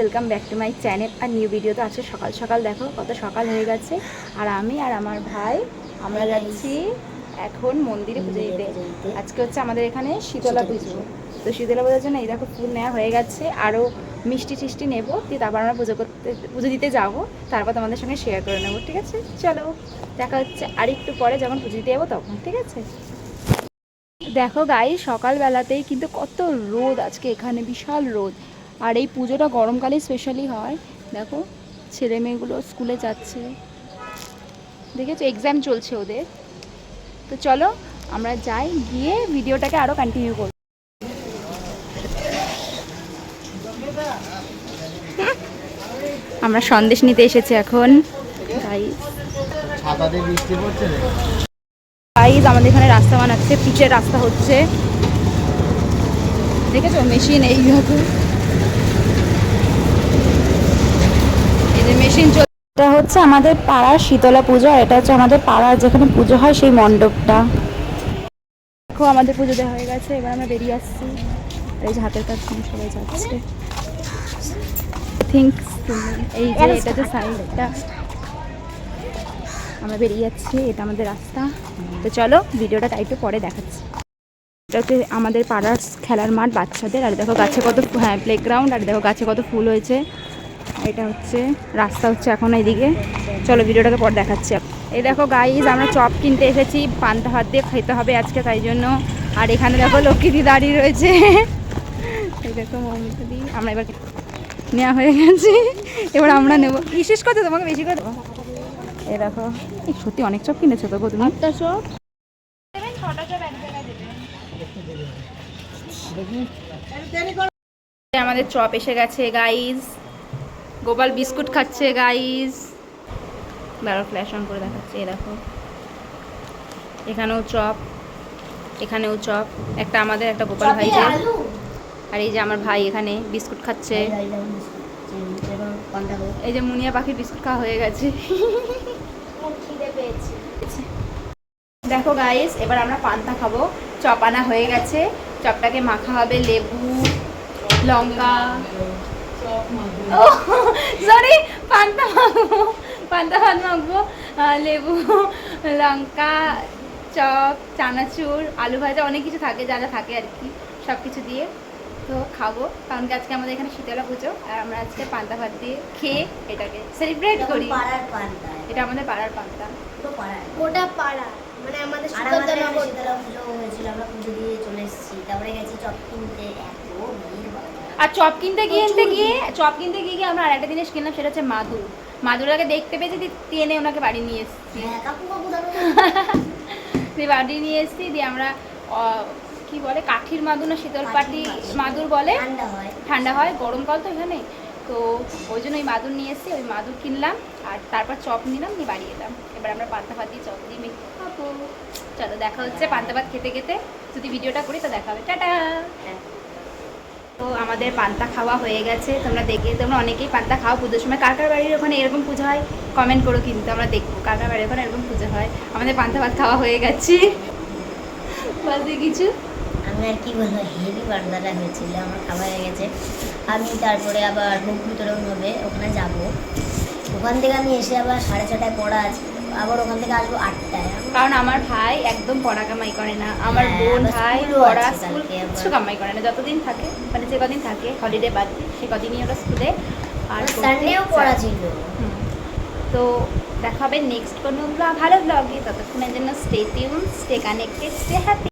Welcome back to my channel R new video তো আজকে সকাল সকাল, দেখো কত সকাল হয়ে গেছে। আর আমি আর আমার ভাই, আমরা যাচ্ছি এখন মন্দিরে পুজো দিতে। আজকে হচ্ছে আমাদের এখানে শীতলা পুজো। তো শীতলা পুজোর জন্য এই দেখো ফুল নেওয়া হয়ে গেছে। আরও মিষ্টি টিষ্টি নেব। দিয়ে তারপর আমরা পুজো করতে, পুজো দিতে যাব। তারপর তোমাদের সঙ্গে শেয়ার করে নেব, ঠিক আছে? চলো, দেখা হচ্ছে আর একটু পরে যখন পুজো দিতে যাব তখন, ঠিক আছে? দেখো গাই সকালবেলাতেই কিন্তু কত রোদ আজকে, এখানে বিশাল রোদ। আর এই পুজোটা গরমকালে স্পেশালি হয়। দেখো, ছেলে মেয়েগুলো স্কুলে যাচ্ছে। দেখেছ এক্সাম চলছে ওদের। তো চলো, আমরা যাই গিয়ে ভিডিওটাকে আরও কন্টিনিউ করব। আমরা সন্দেশ নিতে এসেছি এখন। গাইজ আমাদের এখানে রাস্তা বানাচ্ছে, পিচের রাস্তা হচ্ছে। দেখেছ মেশিন এই দেখো এই যে মেশিন এটা হচ্ছে আমাদের পাড়ার শীতলা পুজো আর এটা হচ্ছে আমাদের পাড়ার যেখানে পুজো হয় সেই মণ্ডপটা। দেখো আমাদের পুজো দেওয়া হয়ে গেছে এবার আমরা বেরিয়ে আসছি। এই যে হাতের কাজ সবাই যাচ্ছে। থিঙ্ক এই যে এটা যে সাইডটা আমরা বেরিয়ে যাচ্ছি এটা আমাদের রাস্তা। তো চলো ভিডিওটা তাই একটু পরে দেখাচ্ছি। এটা হচ্ছে আমাদের পাড়ার খেলার মাঠ বাচ্চাদের আর দেখো গাছে কত হ্যাঁ প্লেগ্রাউন্ড আর দেখো গাছে কত ফুল হয়েছে। এটা হচ্ছে রাস্তা হচ্ছে এখন এইদিকে। চলো ভিডিওটাকে পর দেখাচ্ছি। এই দেখো গাইজ আমরা চপ কিনতে এসেছি পান্তা ভাত দিয়ে খেতে হবে আজকে তাই জন্য। আর এখানে দেখো লক্ষ্মীদি দাঁড়িয়ে রয়েছে। এই দেখো মমতা দি। আমরা এবার নেওয়া হয়ে গেছে। এবার আমরা নেব। বিশেষ কথা তোমাকে বেশি করে দেবো। এই দেখো এই সত্যি অনেক চপ কিনেছো তো তুমি? একটা চপ। আমাদের চপ এসে গেছে গাইজ গোপাল বিস্কুট খাচ্ছে গাইজ দাঁড়াও ফ্ল্যাশ অন করে দেখাচ্ছে এই দেখো। এখানেও চপ এখানেও চপ। একটা আমাদের একটা গোপাল ভাইজের আর এই যে আমার ভাই এখানে বিস্কুট খাচ্ছে। এই যে মুনিয়া পাখির বিস্কুট খাওয়া হয়ে গেছে। দেখো গাইস এবার আমরা পান্তা খাব। চপ আনা হয়ে গেছে। চপটাকে মাখা হবে লেবু লঙ্কা। সরি পান্তা মাখবো পান্তা ভাত মাখবো লেবু লঙ্কা চপ চানাচুর আলু ভাজা অনেক কিছু থাকে যা যা থাকে আর কি সব কিছু দিয়ে তো খাব। কারণ কি আজকে আমাদের এখানে শীতলা পুজো আর আমরা আজকে পান্তা ভাত দিয়ে খেয়ে এটাকে সেলিব্রেট করি। পাড়ার পান্তা। এটা আমাদের পাড়ার পান্তা। ওটা পাড়া মানে আমাদের শীতলা পুজো হয়েছিল আমরা পুজো দিয়ে চলে এসেছি। তারপরে গেছি চপ কিনতে। এত ভিড়। আর চপ কিনতে কিনতে গিয়ে চপ কিনতে গিয়ে গিয়ে আমরা আর একটা জিনিস কিনলাম সেটা হচ্ছে মাদুর মাদুরাকে দেখতে পেয়েছি দিয়ে টেনে ওনাকে বাড়ি নিয়ে এসেছি। হ্যাঁ দিয়ে বাড়ি নিয়ে এসেছি দিয়ে আমরা কি বলে কাঠির মাদুর না শীতল পাটি মাদুর বলে? ঠান্ডা হয়। হয় গরমকাল তো এখানে। তো ওই জন্য ওই মাদুর নিয়ে এসেছি ওই মাদুর কিনলাম আর তারপর চপ নিলাম নিয়ে বাড়ি এলাম। এবার আমরা পান্তা ভাত দিয়ে চপ দিয়ে মেখে খাব। চলো দেখা হচ্ছে পান্তা ভাত খেতে খেতে। যদি ভিডিওটা করি তো দেখা হবে। টাটা! হ্যাঁ। তো আমাদের পান্তা খাওয়া হয়ে গেছে। তোমরা দেখে তোমরা অনেকেই পান্তা খাও পুজোর সময়। কার কার বাড়ির ওখানে এরকম পুজো হয়? কমেন্ট করো কিন্তু, আমরা দেখব কার কার বাড়ির ওখানে এরকম পুজো হয়। আমাদের পান্তা ভাত খাওয়া হয়ে গেছে। বলতে কিছু। আমি আর কি বলব, হেভি পান্তাটা হয়েছিল, আমার খাওয়া হয়ে গেছে। আমি তারপরে আবার ভোগ বিতরণ হবে, ওখানে যাব। ওখান থেকে আমি এসে আবার সাড়ে ছটায় পড়া আছে। আবার ওখান থেকে আসব আটটায়। কারণ আমার ভাই একদম পড়া কামাই করে না। আমার হ্যাঁ, বোন ভাই পড়া স্কুল কিছু কামাই করে না। যতদিন থাকে মানে যে কদিন থাকে হলিডে বাদ সে কদিনই ওরা স্কুলে আর সানডেও পড়া ছিল। তো দেখা হবে নেক্সট কোনো ভালো ব্লগে ততক্ষণের জন্য stay tuned stay connected stay happy